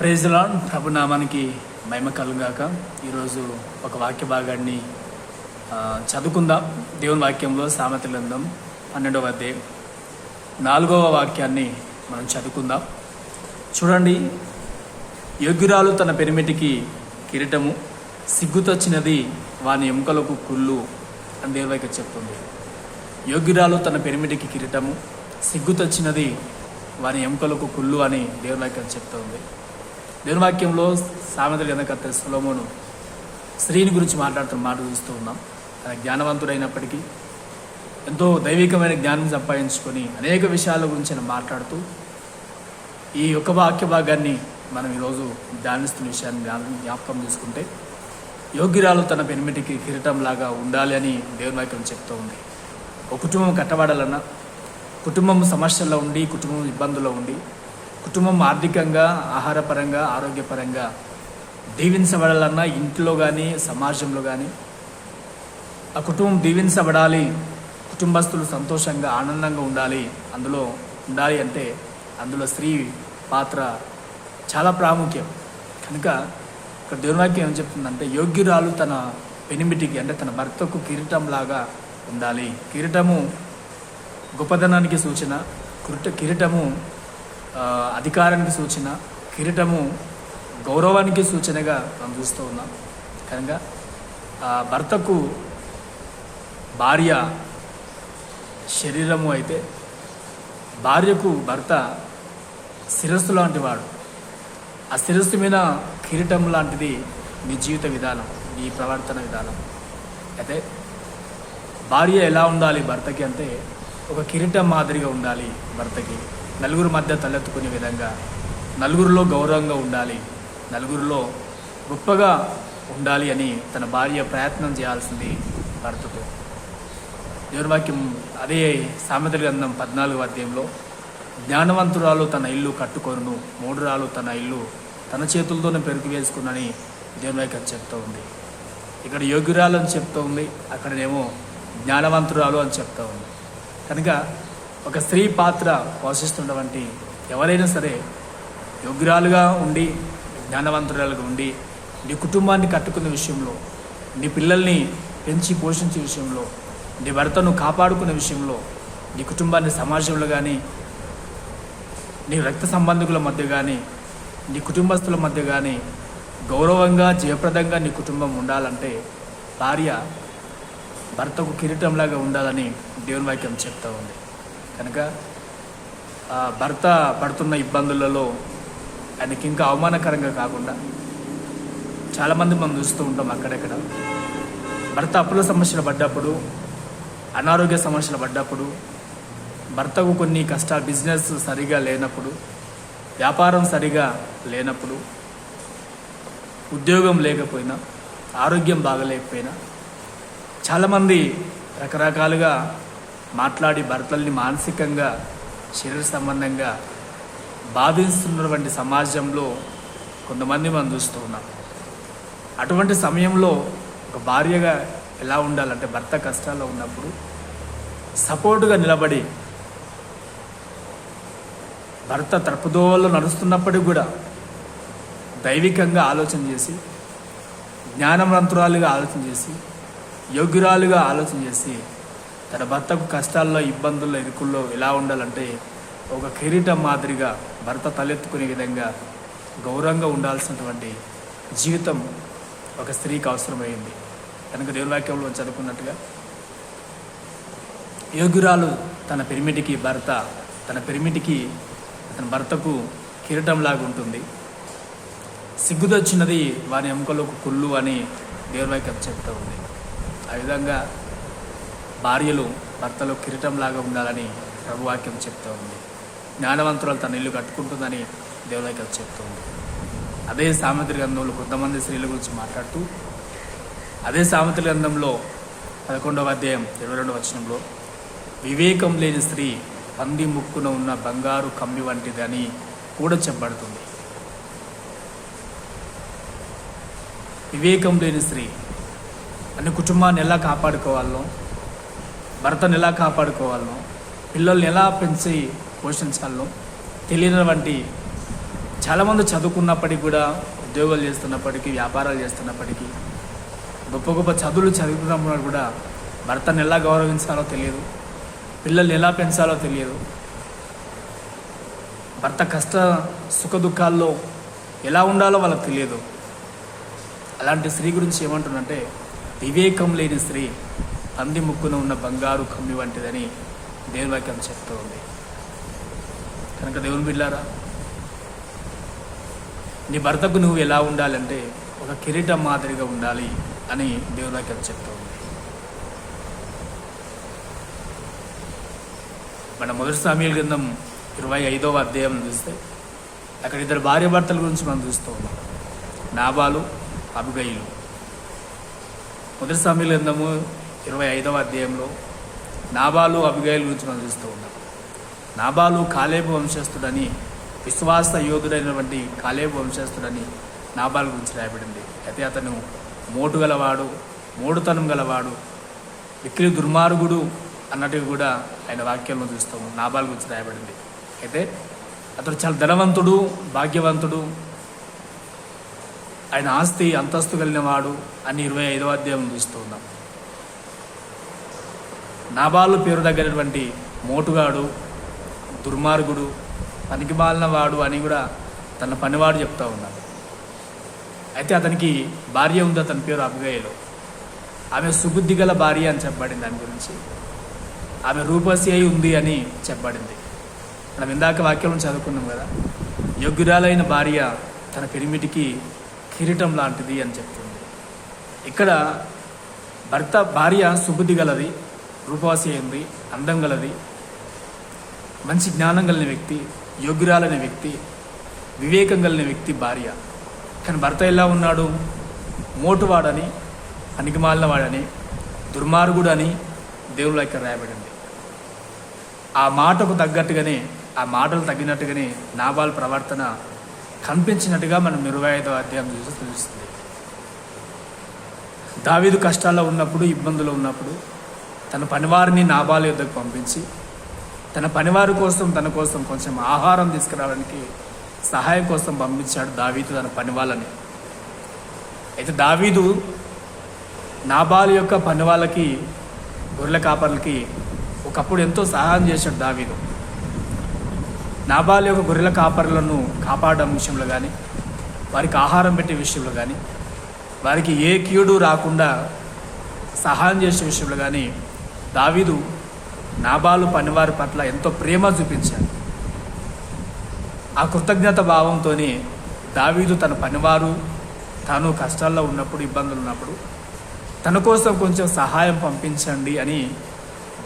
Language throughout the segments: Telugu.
ప్రేజ్ లాడ్ ప్రభునామానికి మహిమ కలుగాక. ఈరోజు ఒక వాక్య భాగాన్ని చదువుకుందాం. దేవుని వాక్యంలో సామెత పన్నెండవ అధ్యాయం. నాలుగవ వాక్యాన్ని మనం చదువుకుందాం. చూడండి. యోగ్యురాలు తన పెరిమిటికి కిరీటము సిగ్గుతొచ్చినది వాని ఎముకలకు కుళ్ళు అని దేవుని చెప్తుంది. యోగ్యురాలు తన పెరిమిటికి కిరీటము సిగ్గుతొచ్చినది వాని ఎముకలకు కుళ్ళు అని దేవుని చెప్తుంది. దేవుని వాక్యంలో సామెతల గంధకర్త సులోమును స్త్రీని గురించి మాట్లాడుతున్న మాట చూస్తూ ఉన్నాం. ఆయన జ్ఞానవంతుడైనప్పటికీ ఎంతో దైవికమైన జ్ఞానం సంపాదించుకొని అనేక విషయాల గురించి ఆయన మాట్లాడుతూ ఈ యొక్క వాక్య భాగాన్ని మనం ఈరోజు ధ్యానిస్తున్న విషయాన్ని జ్ఞాపకం జ్ఞాపకం చేసుకుంటే యోగ్యురాలు తన పెనిమిటికి కిరీటంలాగా ఉండాలి అని దేవుని వాక్యం చెప్తూ ఉంది. ఒక కుటుంబం కట్టబడాలన్నా కుటుంబం సమస్యల్లో ఉండి కుటుంబం ఇబ్బందుల్లో ఉండి కుటుంబం ఆర్థికంగా ఆహారపరంగా ఆరోగ్యపరంగా దీవించబడాలన్నా ఇంట్లో కానీ సమాజంలో కానీ ఆ కుటుంబం దీవించబడాలి కుటుంబస్తులు సంతోషంగా ఆనందంగా ఉండాలి అందులో ఉండాలి అంటే అందులో స్త్రీ పాత్ర చాలా ప్రాముఖ్యం. కనుక ఇక్కడ దేవునివాక్యం ఏం చెప్తుందంటే యోగ్యురాలు తన పెనిమిటికి అంటే తన భర్తకు కిరీటంలాగా ఉండాలి. కిరీటము గొప్పదనానికి సూచన కిరీట కిరీటము అధికారానికి సూచన కిరీటము గౌరవానికి సూచనగా మనం చూస్తూ ఉన్నాం. కనుక భర్తకు భార్య శరీరము అయితే భార్యకు భర్త శిరస్సు లాంటి వాడు. ఆ శిరస్సు మీద కిరీటం లాంటిది మీ జీవిత విధానం మీ ప్రవర్తన విధానం. అయితే భార్య ఎలా ఉండాలి భర్తకి అంటే ఒక కిరీటం మాదిరిగా ఉండాలి భర్తకి. నలుగురు మధ్య తలెత్తుకునే విధంగా నలుగురిలో గౌరవంగా ఉండాలి నలుగురిలో గొప్పగా ఉండాలి అని తన భార్య ప్రయత్నం చేయాల్సింది భర్తతో దేవునివాక్యం అదే సామెతల గ్రంథం పద్నాలుగు అధ్యాయంలో జ్ఞానవంతురాలు తన ఇల్లు కట్టుకొను మూడురాలు తన ఇల్లు తన చేతులతోనే పెరుగు వేసుకున్నని దేవునివాక్యం చెప్తూ ఉంది. ఇక్కడ యోగ్యురాలు అని చెప్తూ ఉంది అక్కడనేమో జ్ఞానవంతురాలు అని చెప్తూ ఉంది. కనుక ఒక స్త్రీ పాత్ర పోషిస్తున్నటువంటి ఎవరైనా సరే యోగ్యురాలుగా ఉండి జ్ఞానవంతురాలుగా ఉండి నీ కుటుంబాన్ని కట్టుకునే విషయంలో నీ పిల్లల్ని పెంచి పోషించే విషయంలో నీ భర్తను కాపాడుకునే విషయంలో నీ కుటుంబాన్ని సమాజంలో కానీ నీ రక్త సంబంధికుల మధ్య కానీ నీ కుటుంబస్తుల మధ్య కానీ గౌరవంగా జయప్రదంగా నీ కుటుంబం ఉండాలంటే భార్య భర్తకు కిరీటంలాగా ఉండాలని దేవుని వాక్యం చెప్తా ఉంది. కనుక భర్త పడుతున్న ఇబ్బందులలో ఆయనకి ఇంకా అవమానకరంగా కాకుండా చాలామంది మనం చూస్తూ ఉంటాం అక్కడెక్కడ. భర్త అప్పుల సమస్యలు పడ్డప్పుడు అనారోగ్య సమస్యలు పడ్డప్పుడు భర్తకు కొన్ని కష్టాలు బిజినెస్ సరిగా లేనప్పుడు వ్యాపారం సరిగా లేనప్పుడు ఉద్యోగం లేకపోయినా ఆరోగ్యం బాగలేకపోయినా చాలామంది రకరకాలుగా మాట్లాడి భర్తల్ని మానసికంగా శరీర సంబంధంగా బాధిస్తున్నటువంటి సమాజంలో కొంతమంది మనం చూస్తూ ఉన్నాం. అటువంటి సమయంలో ఒక భార్యగా ఎలా ఉండాలంటే భర్త కష్టాల్లో ఉన్నప్పుడు సపోర్టుగా నిలబడి భర్త తరపుదోవల్లో నడుస్తున్నప్పటికి కూడా దైవికంగా ఆలోచన చేసి జ్ఞానమంతురాలుగా ఆలోచన చేసి యోగ్యురాలుగా ఆలోచన చేసి తన భర్తకు కష్టాల్లో ఇబ్బందుల్లో ఇరుకుల్లో ఎలా ఉండాలంటే ఒక కిరీటం మాదిరిగా భర్త తలెత్తుకునే విధంగా గౌరవంగా ఉండాల్సినటువంటి జీవితం ఒక స్త్రీకి అవసరమైంది. కనుక దేవుని చదువుకున్నట్టుగా యోగ్యురాలు తన పిరిమిటికి భర్త తన పిరిమిటికి తన భర్తకు కిరీటంలాగా ఉంటుంది. సిగ్గుదొచ్చినది వారి ఎముకలకు కుళ్ళు అని దేవుని చెప్తూ ఉంది. ఆ విధంగా భార్యలు భర్తలో కిరీటంలాగా ఉండాలని ప్రభువాక్యం చెప్తూ ఉంది. జ్ఞానవంతురాలు తన ఇల్లు కట్టుకుంటుందని దేవుని చెప్తూ ఉంది. అదే సామగ్రి గ్రంథంలో కొంతమంది స్త్రీల గురించి మాట్లాడుతూ అదే సామెత గ్రంథంలో పదకొండవ అధ్యాయం ఇరవై రెండవ వచనంలో వివేకం లేని స్త్రీ పంది ముక్కున ఉన్న బంగారు కమ్మి వంటిదని కూడా చెప్పబడుతుంది. వివేకం లేని స్త్రీ అన్ని కుటుంబాన్ని ఎలా కాపాడుకోవాలో భర్తను ఎలా కాపాడుకోవాలో పిల్లల్ని ఎలా పెంచి పోషించాలో తెలియనటువంటి చాలామంది చదువుకున్నప్పటికీ కూడా ఉద్యోగాలు చేస్తున్నప్పటికీ వ్యాపారాలు చేస్తున్నప్పటికీ గొప్ప గొప్ప చదువులు చదువుతున్నప్పుడు కూడా భర్తను ఎలా గౌరవించాలో తెలియదు పిల్లల్ని ఎలా పెంచాలో తెలియదు. భర్త కష్ట సుఖ దుఃఖాల్లో ఎలా ఉండాలో వాళ్ళకి తెలియదు. అలాంటి స్త్రీ గురించి ఏమంటున్నంటే వివేకం లేని స్త్రీ పంది ముక్కున ఉన్న బంగారు కమ్మి వంటిదని దేవుని చెప్తోంది చెప్తూ ఉంది. కనుక దేవుని బిడ్డారా నీ భర్తకు నువ్వు ఎలా ఉండాలంటే ఒక కిరీటం మాదిరిగా ఉండాలి అని దేవుని చెప్తూ ఉంది. మన మొదటి సామ్యాల గ్రంథం ఇరవై ఐదవ అధ్యాయం చూస్తే అక్కడ ఇద్దరు భార్య భర్తల గురించి మనం చూస్తూ ఉన్నాం. నాబాలు అబుగైలు. మొదటి సామ్యాల గ్రంథము ఇరవై ఐదవ అధ్యాయంలో నాబాలు అబిగైల్ గురించి మనం చూస్తూ ఉన్నాం. నాబాలు కాలేబు వంశస్థుడని విశ్వాస యోధుడైనటువంటి కాలేబు వంశస్థుడని నాబాల్ గురించి రాయబడింది. అయితే అతను మోటు గలవాడు మోడుతనం గలవాడు విక్రి దుర్మార్గుడు అన్నట్టుగా కూడా ఆయన వాక్యంలో చూస్తాము నాబాల్ గురించి రాయబడింది. అయితే అతడు చాలా ధనవంతుడు భాగ్యవంతుడు ఆయన ఆస్తి అంతస్తు కలిగిన వాడు అని ఇరవై ఐదవ అధ్యాయం చూస్తూ ఉన్నాం. నాబాలు పేరు దగ్గరటువంటి మోటుగాడు దుర్మార్గుడు పనికిమాలిన వాడు అని కూడా తన పనివాడు చెప్తా ఉన్నాడు. అయితే అతనికి భార్య ఉంది అతని పేరు అభిగయలో ఆమె సుబుద్ధి గల భార్య అని చెప్పబడింది దాని గురించి. ఆమె రూపసి అయి ఉంది అని చెప్పబడింది. మనం ఇందాక వాక్యం చదువుకున్నాం కదా యోగ్యురాలైన భార్య తన పెరిమిటికి కిరీటం లాంటిది అని చెప్తుంది. ఇక్కడ భర్త భార్య సుబుద్ధి గలది రూపాసి అయింది అందం గలది. మంచి జ్ఞానం కలిగిన వ్యక్తి యోగ్యురాలైన వ్యక్తి వివేకం కలిగిన వ్యక్తి భార్య. కానీ భర్త ఎలా ఉన్నాడు? మోటువాడని పనికిమాలినవాడని దుర్మార్గుడని దేవుళ్ళ ఇక్కడ రాయబడింది. ఆ మాటకు తగ్గట్టుగానే ఆ మాటలు తగ్గినట్టుగానే నాబాల్ ప్రవర్తన కనిపించినట్టుగా మనం ఇరవై ఐదో అధ్యాయం చూసి తెలుస్తుంది. దావీదు కష్టాల్లో ఉన్నప్పుడు ఇబ్బందులు ఉన్నప్పుడు తన పనివారిని నాబాల యుద్ధకు పంపించి తన పనివారి కోసం తన కోసం కొంచెం ఆహారం తీసుకురావడానికి సహాయం కోసం పంపించాడు దావీదు తన పనివాళ్ళని. అయితే దావీదు నాబాల్ యొక్క పనివాళ్ళకి గొర్రెల కాపర్లకి ఒకప్పుడు ఎంతో సహాయం చేశాడు దావీదు. నాబాల్ యొక్క గొర్రెల కాపర్లను కాపాడడం విషయంలో కానీ వారికి ఆహారం పెట్టే విషయంలో కానీ వారికి ఏ కీడు రాకుండా సహాయం చేసే విషయంలో కానీ దావీదు నాబాలు పనివారి పట్ల ఎంతో ప్రేమ చూపించాడు. ఆ కృతజ్ఞత భావంతో దావీదు తన పనివారు తాను కష్టాల్లో ఉన్నప్పుడు ఇబ్బందులు ఉన్నప్పుడు తన కోసం కొంచెం సహాయం పంపించండి అని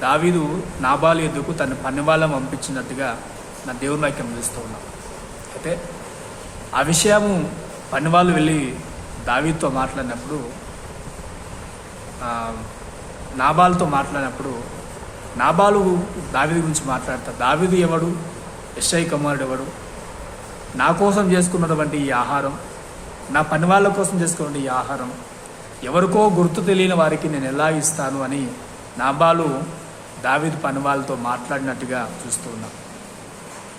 దావీదు నాబాలు ఎద్దుకు తన పనివాళ్ళం పంపించినట్టుగా నా దేవుని వాక్యం చూస్తూ ఉన్నాం. అయితే ఆ విషయము పనివాళ్ళు వెళ్ళి దావీతో మాట్లాడినప్పుడు నాబాలుతో మాట్లాడినప్పుడు నాబాలు దావిది గురించి మాట్లాడతారు. దావిది ఎవడు? ఎస్ఐ కుమారుడు ఎవడు? నా కోసం చేసుకున్నటువంటి ఈ ఆహారం నా పని వాళ్ళ కోసం చేసుకున్న ఈ ఆహారం ఎవరికో గుర్తు తెలియని వారికి నేను ఎలా ఇస్తాను అని నాబాలు దావిది పని వాళ్ళతో మాట్లాడినట్టుగా చూస్తూ ఉన్నాం.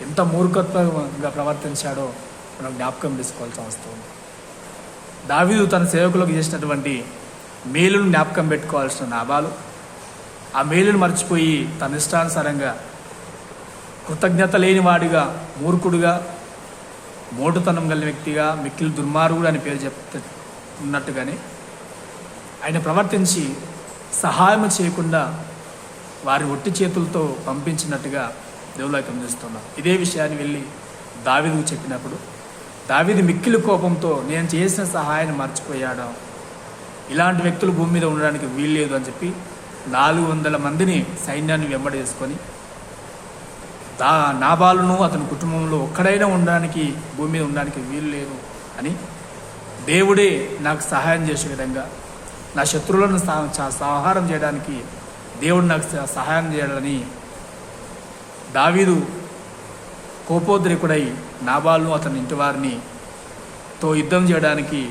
ఎంత మూర్ఖత్వంగా ప్రవర్తించాడో మనం జ్ఞాపకం తీసుకోవాల్సిన వస్తుంది దావీదు తన సేవకులకు చేసినటువంటి మేలును జ్ఞాపకం పెట్టుకోవాల్సిన నాబాలు ఆ మేలును మర్చిపోయి తన ఇష్టానుసారంగా కృతజ్ఞత లేని వాడిగా మూర్ఖుడుగా మోటుతనం కలిగిన వ్యక్తిగా మిక్కిలి దుర్మార్గుడు అని పేరు చెప్త ఉన్నట్టుగానే ఆయన ప్రవర్తించి సహాయం చేయకుండా వారి ఒట్టి చేతులతో పంపించినట్టుగా దేవులాకం చేస్తున్నాం. ఇదే విషయాన్ని వెళ్ళి దావిదుకు చెప్పినప్పుడు దావిది మిక్కిలి కోపంతో నేను చేసిన సహాయాన్ని మర్చిపోయాడు? ఇలాంటి వ్యక్తులు భూమి మీద ఉండడానికి వీల్లేదు అని చెప్పి నాలుగు వందల మందిని సైన్యాన్ని వెంబడి చేసుకొని దా నాబాలును అతని కుటుంబంలో ఒక్కడైనా ఉండడానికి భూమి మీద ఉండడానికి వీలు లేదు అని దేవుడే నాకు సహాయం చేసే విధంగా నా శత్రువులను సా- సంహారం చేయడానికి దేవుడు నాకు సహాయం చేయాలని దావీదు కోపోద్రికుడై నాబాలు అతని ఇంటివారిని తో యుద్ధం చేయడానికి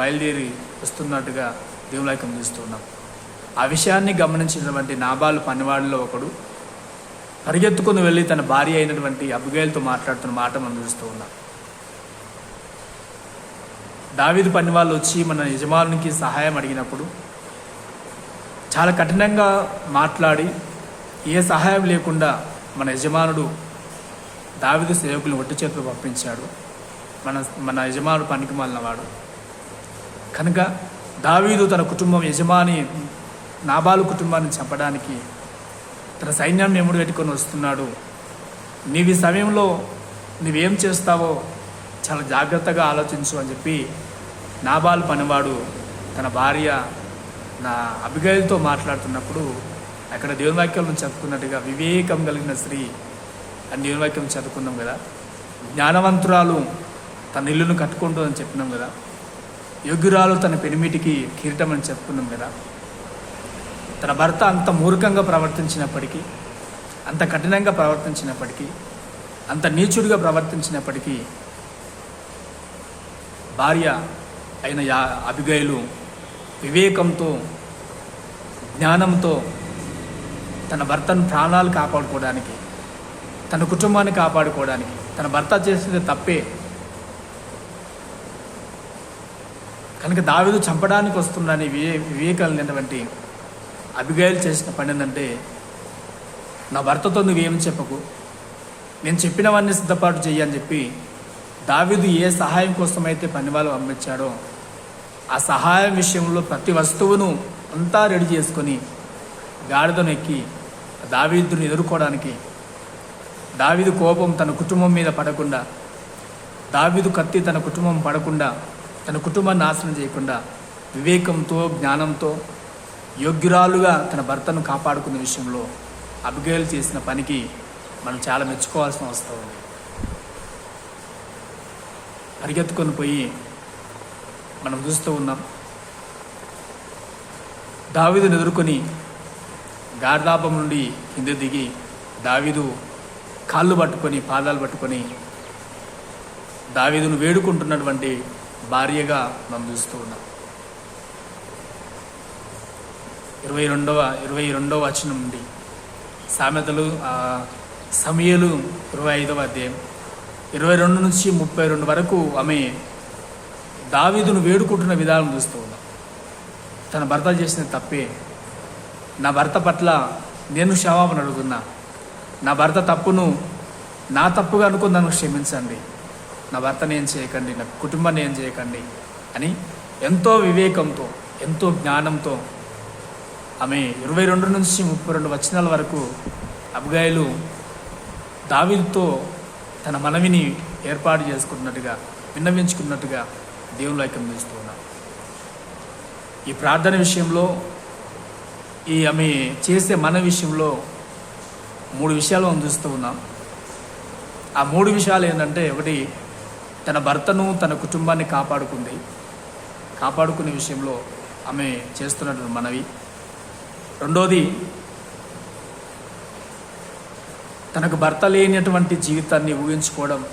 బయలుదేరి వస్తున్నట్టుగా దేవులాయకం చూస్తున్నాం ఆ విషయాన్ని గమనించినటువంటి నాబాలు పనివాడిలో ఒకడు పరిగెత్తుకుని వెళ్ళి తన భార్య అయినటువంటి అబిగైల్తో మాట్లాడుతున్న మాట మనం చూస్తూ ఉన్నాం. దావీదు పని వాళ్ళు వచ్చి మన యజమానునికి సహాయం అడిగినప్పుడు చాలా కఠినంగా మాట్లాడి ఏ సహాయం లేకుండా మన యజమానుడు దావిదు సేవకులు ఒట్టి చేతులు పంపించాడు. మన మన యజమానుడు పనికి మాలినవాడు. కనుక దావీదు తన కుటుంబం యజమాని నాబాలు కుటుంబాన్ని చంపడానికి తన సైన్యాన్ని ఎముడు పెట్టుకొని వస్తున్నాడు. నీవి సమయంలో నువ్వేం చేస్తావో చాలా జాగ్రత్తగా ఆలోచించు అని చెప్పి నాబాలు పనివాడు తన భార్య నా అభిగయలతో మాట్లాడుతున్నప్పుడు అక్కడ దేవుని వాక్యం చదువుకున్నట్టుగా వివేకం కలిగిన స్త్రీ అని దేవుని వాక్యం చదువుకున్నాం కదా. జ్ఞానవంతురాలు తన ఇల్లును కట్టుకుంటుందని చెప్పినాం కదా. యోగ్యురాలు తన పెనిమిటికి కిరీటం అని చెప్పుకున్నాం కదా. తన భర్త అంత మూర్ఖంగా ప్రవర్తించినప్పటికీ అంత కఠినంగా ప్రవర్తించినప్పటికీ అంత నీచుడిగా ప్రవర్తించినప్పటికీ భార్య అయిన యా అభిగయులు వివేకంతో జ్ఞానంతో తన భర్తను ప్రాణాలు కాపాడుకోవడానికి తన కుటుంబాన్ని కాపాడుకోవడానికి తన భర్త చేసేది తప్పే కనుక దావిదు చంపడానికి వస్తుందని వివే వివేకాలైనటువంటి అభిగాయలు చేసిన పని ఏంటంటే నా భర్తతో నువ్వేం చెప్పకు. నేను చెప్పినవన్నీ సిద్ధపాటు చెయ్యి అని చెప్పి దావిదు ఏ సహాయం కోసం అయితే పని వాళ్ళు పంపించాడో ఆ సహాయం విషయంలో ప్రతి వస్తువును అంతా రెడీ చేసుకొని గాడిదను ఎక్కి దావీదుని ఎదుర్కోవడానికి దావీదు కోపం తన కుటుంబం మీద పడకుండా దావీదు కత్తి తన కుటుంబం పడకుండా తన కుటుంబాన్ని నాశనం చేయకుండా వివేకంతో జ్ఞానంతో యోగ్యురాలుగా తన భర్తను కాపాడుకున్న విషయంలో అభిగేలు చేసిన పనికి మనం చాలా మెచ్చుకోవాల్సిన అవసరం ఉంది. పరిగెత్తుకొని పోయి మనం చూస్తూ ఉన్నాం. దావీదును ఎదుర్కొని గార్దాపం నుండి కింద దిగి దావీదు కాళ్ళు పట్టుకొని పాదాలు పట్టుకొని దావీదును వేడుకుంటున్నటువంటి భార్యగా మనం చూస్తూ ఉన్నాం. ఇరవై రెండవ ఇరవై రెండవ వచనం నుండి సామెతలు సమయలు ఇరవై ఐదవ అధ్యాయం. ఇరవై రెండు నుంచి ముప్పై రెండు వరకు ఆమె దావీదును వేడుకుంటున్న విధానం చూస్తూ ఉన్నాం. తన భర్త చేసిన తప్పే. నా భర్త పట్ల నేను క్షమాపణ అడుగుతున్నా. నా భర్త తప్పును నా తప్పుగా అనుకుని నన్ను క్షమించండి. నా భర్తను ఏం చేయకండి నా కుటుంబాన్ని ఏం చేయకండి అని ఎంతో వివేకంతో ఎంతో జ్ఞానంతో ఆమె ఇరవై రెండు నుంచి ముప్పై రెండు వచనాల వరకు అబ్గాయిలు దావితో తన మనవిని ఏర్పాటు చేసుకున్నట్టుగా విన్నవించుకున్నట్టుగా దేవుని ఐక్యం చేస్తూ ఉన్నాం ఈ ప్రార్థన విషయంలో ఈ ఆమె చేసే మన విషయంలో మూడు విషయాలు మనం చూస్తూ ఉన్నాం. ఆ మూడు విషయాలు ఏంటంటే ఒకటి తన భర్తను తన కుటుంబాన్ని కాపాడుకుంది. కాపాడుకునే విషయంలో ఆమె చేస్తున్నటువంటి మనవి. రెండోది తనకు భర్త లేనటువంటి జీవితాన్ని ఊహించుకోవడం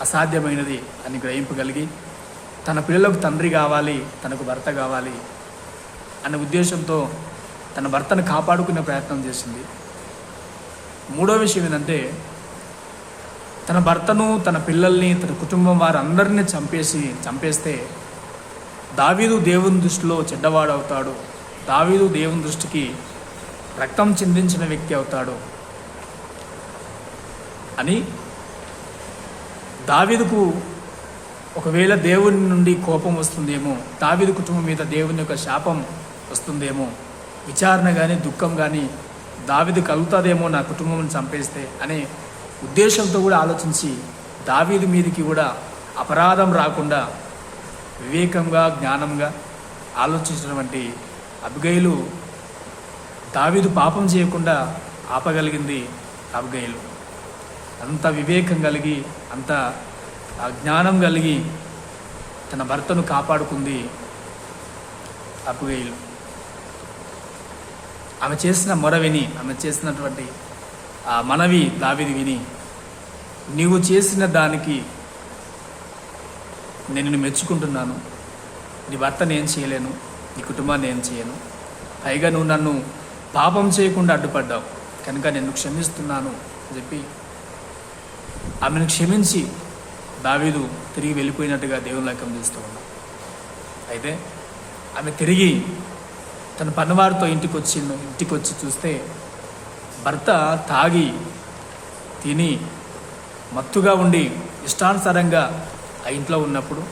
అసాధ్యమైనది అని గ్రహింపగలిగి తన పిల్లలకు తండ్రి కావాలి తనకు భర్త కావాలి అనే ఉద్దేశంతో తన భర్తను కాపాడుకునే ప్రయత్నం చేసింది. మూడో విషయం ఏంటంటే తన భర్తను తన పిల్లల్ని తన కుటుంబం వారందరినీ చంపేసి చంపేస్తే దావీదు దేవుని దృష్టిలో చెడ్డవాడవుతాడు. దావీదు దేవుని దృష్టికి రక్తం చిందించిన వ్యక్తి అవుతాడు. అని దావీదుకు ఒకవేళ దేవుని నుండి కోపం వస్తుందేమో దావీదు కుటుంబం మీద దేవుని యొక్క శాపం వస్తుందేమో విచారణ కానీ దుఃఖం కానీ దావిది కలుగుతుందేమో నా కుటుంబం చంపేస్తే అనే ఉద్దేశంతో కూడా ఆలోచించి దావీదు మీదకి కూడా అపరాధం రాకుండా వివేకంగా జ్ఞానంగా ఆలోచించినటువంటి అభిగయులు దావీదు పాపం చేయకుండా ఆపగలిగింది అభిగయులు అంత వివేకం కలిగి అంత ఆ జ్ఞానం కలిగి తన భర్తను కాపాడుకుంది అపుగేయులు ఆమె చేసిన మొర విని ఆమె చేసినటువంటి ఆ మనవి దావిది విని నీవు చేసిన దానికి నేను మెచ్చుకుంటున్నాను. నీ భర్త నేను చేయలేను నీ కుటుంబాన్ని ఏం చేయను. పైగా నువ్వు నన్ను పాపం చేయకుండా అడ్డుపడ్డావు. కనుక నేను క్షమిస్తున్నాను అని చెప్పి ఆమెను క్షమించి దావీదు తిరిగి వెళ్ళిపోయినట్టుగా దేవుని లెక్కం చూస్తూ ఉన్నాం అయితే ఆమె తిరిగి తన పనివారితో ఇంటికి వచ్చి ఇంటికి వచ్చి చూస్తే భర్త తాగి తిని మత్తుగా ఉండి ఇష్టానుసారంగా ఆ ఇంట్లో ఉన్నప్పుడు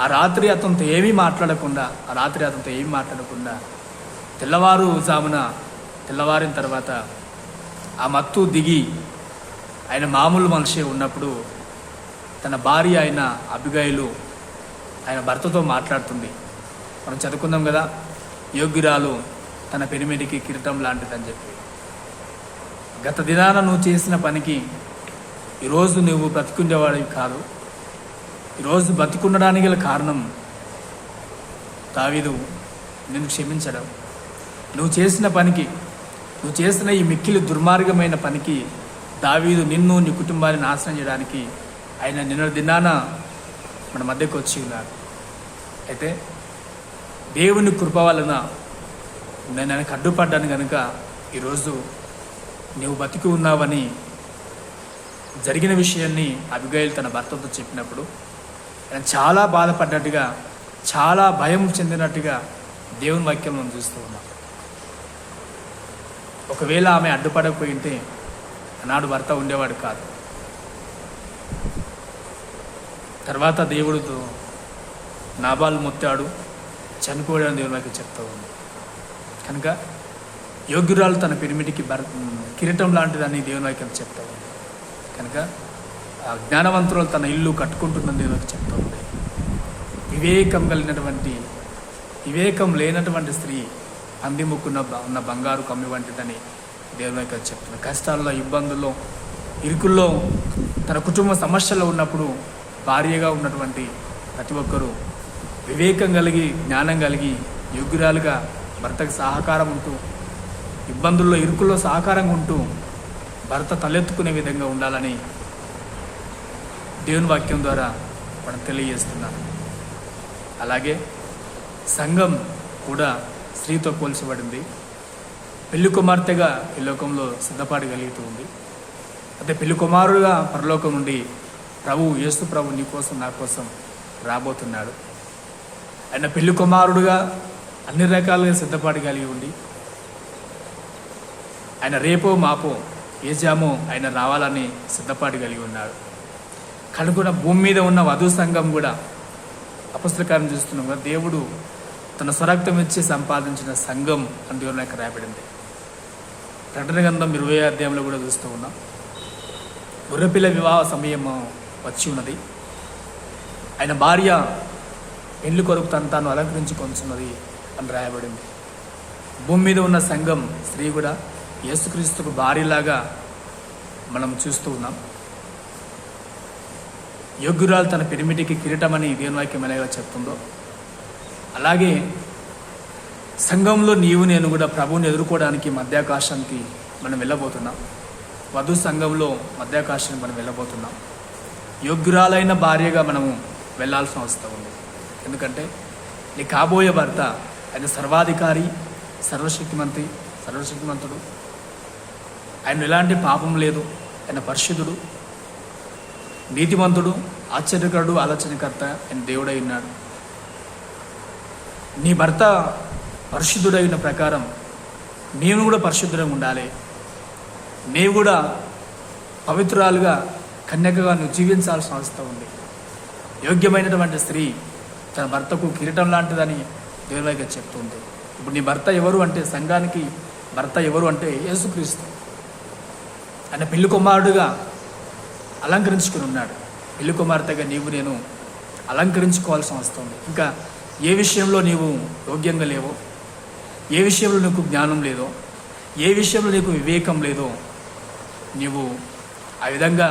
ఆ రాత్రి అతనితో ఏమీ మాట్లాడకుండా ఆ రాత్రి అతనితో ఏమీ మాట్లాడకుండా తెల్లవారు జామున తెల్లవారిన తర్వాత ఆ మత్తు దిగి ఆయన మామూలు మనిషి ఉన్నప్పుడు తన భార్య అయిన అభిగాయులు ఆయన భర్తతో మాట్లాడుతుంది. మనం చదువుకుందాం కదా యోగ్యురాలు తన పెనిమిటికి కిరీటం లాంటిదని చెప్పి. గత దినాన నువ్వు చేసిన పనికి ఈరోజు నువ్వు బ్రతికుండేవాడివి కాదు. ఈరోజు బ్రతికుండడానికి గల కారణం తావీదు నిన్ను క్షమించడం. నువ్వు చేసిన పనికి నువ్వు చేసిన ఈ మిక్కిలి దుర్మార్గమైన పనికి దావీదు నిన్ను నీ కుటుంబాన్ని నాశనం చేయడానికి ఆయన నిన్న దినాన మన మధ్యకు వచ్చి ఉన్నారు. అయితే దేవుని కృప వలన నేను ఆయనకు అడ్డుపడ్డాను కనుక ఈరోజు నీవు బతికి ఉన్నావని జరిగిన విషయాన్ని అబిగాయిల్ తన భర్తతో చెప్పినప్పుడు ఆయన చాలా బాధపడ్డట్టుగా చాలా భయం చెందినట్టుగా దేవుని వాక్యం మనం చూస్తూ ఉన్నాం. ఒకవేళ ఆమె అడ్డుపడకపోయింటే నాడు ఆనాడు భర్త ఉండేవాడు కాదు. తర్వాత దేవుడితో నాబాలు మొత్తాడు చనిపోయాడని దేవుని వాక్యం చెప్తూ ఉంది. కనుక యోగ్యురాలు తన పిరిమిడికి భర కిరీటం లాంటిదని దేవుని వాక్యం చెప్తా ఉంది. కనుక ఆ జ్ఞానవంతురాలు తన ఇల్లు కట్టుకుంటుందని దేవునికి చెప్తా ఉంది. వివేకం కలిగినటువంటి వివేకం లేనటువంటి స్త్రీ అందిముక్కున్న ఉన్న బంగారు కమ్మి వంటిదని దేవుని వాక్యం చెప్తుంది. కష్టాల్లో ఇబ్బందుల్లో ఇరుకుల్లో తన కుటుంబ సమస్యల్లో ఉన్నప్పుడు భార్యగా ఉన్నటువంటి ప్రతి ఒక్కరూ వివేకం కలిగి జ్ఞానం కలిగి యోగ్యురాలుగా భర్తకు సహకారం ఉంటూ ఇబ్బందుల్లో ఇరుకుల్లో సహకారంగా ఉంటూ భర్త తలెత్తుకునే విధంగా ఉండాలని దేవుని వాక్యం ద్వారా మనం తెలియజేస్తున్నాను. అలాగే సంఘం కూడా స్త్రీతో పోల్చబడింది. పెళ్ళి కుమార్తెగా ఈ లోకంలో సిద్ధపాడగలుగుతూ ఉంది. అదే పెళ్ళి కుమారుడుగా పరలోకం నుండి ప్రభు యేసు ప్రభు నీ కోసం నా కోసం రాబోతున్నాడు. ఆయన పెళ్ళి కుమారుడుగా అన్ని రకాలుగా సిద్ధపాటు ఉండి ఆయన రేపో మాపో ఏ జామో ఆయన రావాలని సిద్ధపాటు కలిగి ఉన్నాడు కనుక భూమి మీద ఉన్న వధు సంఘం కూడా అపుస్తకారం చూస్తున్నాం కదా దేవుడు తన స్వరక్తం ఇచ్చి సంపాదించిన సంఘం అందుకని నాకు రాయబడింది. ప్రకటన గ్రంథం ఇరవై అధ్యాయంలో కూడా చూస్తూ ఉన్నాం. గుర్రపిల్ల వివాహ సమయం వచ్చి ఉన్నది. ఆయన భార్య పెళ్ళి కొరకు తను తాను అలంకరించుకొంచున్నది అని రాయబడింది. భూమి మీద ఉన్న సంఘం స్త్రీ కూడా యేసుక్రీస్తుకు భార్యలాగా మనం చూస్తూ ఉన్నాం. యోగ్యురాలు తన పిరిమిటికి కిరీటమని దేవుని వాక్యం చెప్తుందో. అలాగే సంఘంలో నీవు నేను కూడా ప్రభువుని ఎదుర్కోవడానికి మధ్యాకాశానికి మనం వెళ్ళబోతున్నాం. వధు సంఘంలో మధ్యాకాశానికి మనం వెళ్ళబోతున్నాం. యోగ్యురాలైన భార్యగా మనము వెళ్ళాల్సిన అవసరం ఉంది. ఎందుకంటే నీ కాబోయే భర్త ఆయన సర్వాధికారి సర్వశక్తిమంతి సర్వశక్తిమంతుడు. ఆయన ఎలాంటి పాపం లేదు. ఆయన పరిశుద్ధుడు. నీతిమంతుడు ఆశ్చర్యకరుడు ఆలోచనకర్త ఆయన దేవుడై ఉన్నాడు. నీ భర్త పరిశుద్ధుడైన ప్రకారం నేను కూడా పరిశుద్ధంగా ఉండాలి. నీవు కూడా పవిత్రాలుగా కన్యకగా నువ్వు జీవించాల్సిన అవసరం ఉంది. యోగ్యమైనటువంటి స్త్రీ తన భర్తకు కిరీటం లాంటిదని దేవుడిగా చెప్తుంది. ఇప్పుడు నీ భర్త ఎవరు అంటే సంఘానికి భర్త ఎవరు అంటే యేసుక్రీస్తు. ఆయన పెళ్ళి కుమారుడుగా అలంకరించుకుని ఉన్నాడు. పెళ్ళి కుమార్తెగా నీవు నేను అలంకరించుకోవాల్సిన అవసరం ఉంది. ఇంకా ఏ విషయంలో నీవు యోగ్యంగా లేవో ఏ విషయంలో నీకు జ్ఞానం లేదో ఏ విషయంలో నీకు వివేకం లేదో నీవు ఆ విధంగా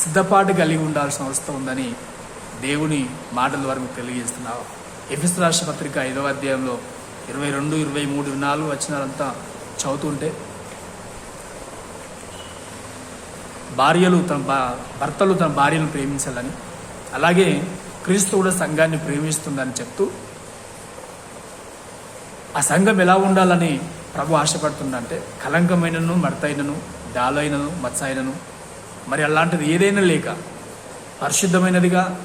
సిద్ధపాటు కలిగి ఉండాల్సిన అవసరం ఉందని దేవుని మాటల ద్వారా మీకు తెలియజేస్తున్నావు ఎఫిస్ రాష్ట్ర పత్రిక ఐదవ అధ్యాయంలో ఇరవై రెండు ఇరవై మూడు నాలుగు వచ్చినారంతా చదువుతుంటే. భార్యలు తన భా- భర్తలు తన భార్యను ప్రేమించాలని అలాగే క్రీస్తు కూడా సంఘాన్ని ప్రేమిస్తుందని చెప్తూ ఆ సంఘం ఎలా ఉండాలని ప్రభు ఆశపడుతుందంటే కలంకమైనను మడతైనను డాలైనను మత్సైనను మరి అలాంటిది ఏదైనా లేక పరిశుద్ధమైనదిగా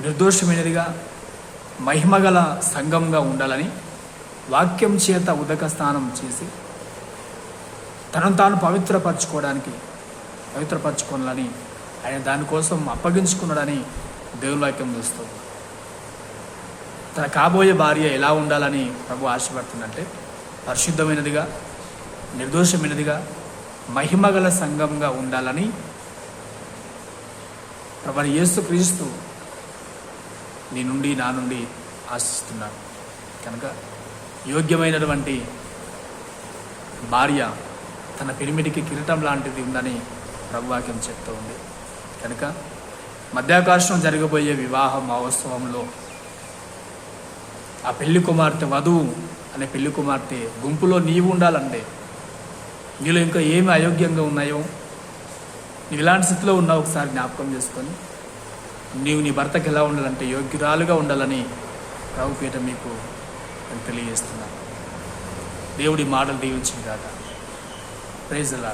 నిర్దోషమైనదిగా మహిమగల సంఘంగా ఉండాలని వాక్యం చేత ఉదక స్నానం చేసి తనను తాను పవిత్రపరచుకోవడానికి పవిత్రపరచుకోవాలని ఆయన దానికోసం అప్పగించుకున్నాడని దేవుని వాక్యం చూస్తుంది తన కాబోయే భార్య ఎలా ఉండాలని ప్రభు ఆశపడుతుందంటే పరిశుద్ధమైనదిగా నిర్దోషమైనదిగా మహిమగల సంఘంగా ఉండాలని ప్రభు యేసుక్రీస్తు నీ నుండి నా నుండి ఆశిస్తున్నాను కనుక యోగ్యమైనటువంటి భార్య తన పిరిమిడికి కిరీటం లాంటిది ఉందని ప్రభువాక్యం చెప్తూ ఉంది. కనుక మధ్యాకాశం జరగబోయే వివాహ మహోత్సవంలో ఆ పెళ్ళి కుమార్తె వధువు అనే పెళ్ళి కుమార్తె గుంపులో నీవు ఉండాలంటే నీలో ఇంకా ఏమి అయోగ్యంగా ఉన్నాయో నువ్వు ఇలాంటి స్థితిలో ఉన్నావు ఒకసారి జ్ఞాపకం చేసుకొని నీవు నీ భర్తకి ఎలా ఉండాలంటే యోగ్యురాలుగా ఉండాలని ప్రభుపీఠ మీకు అని తెలియజేస్తున్నాను దేవుడి మాటలు దీవించింది కాక ప్రైజ్ అలా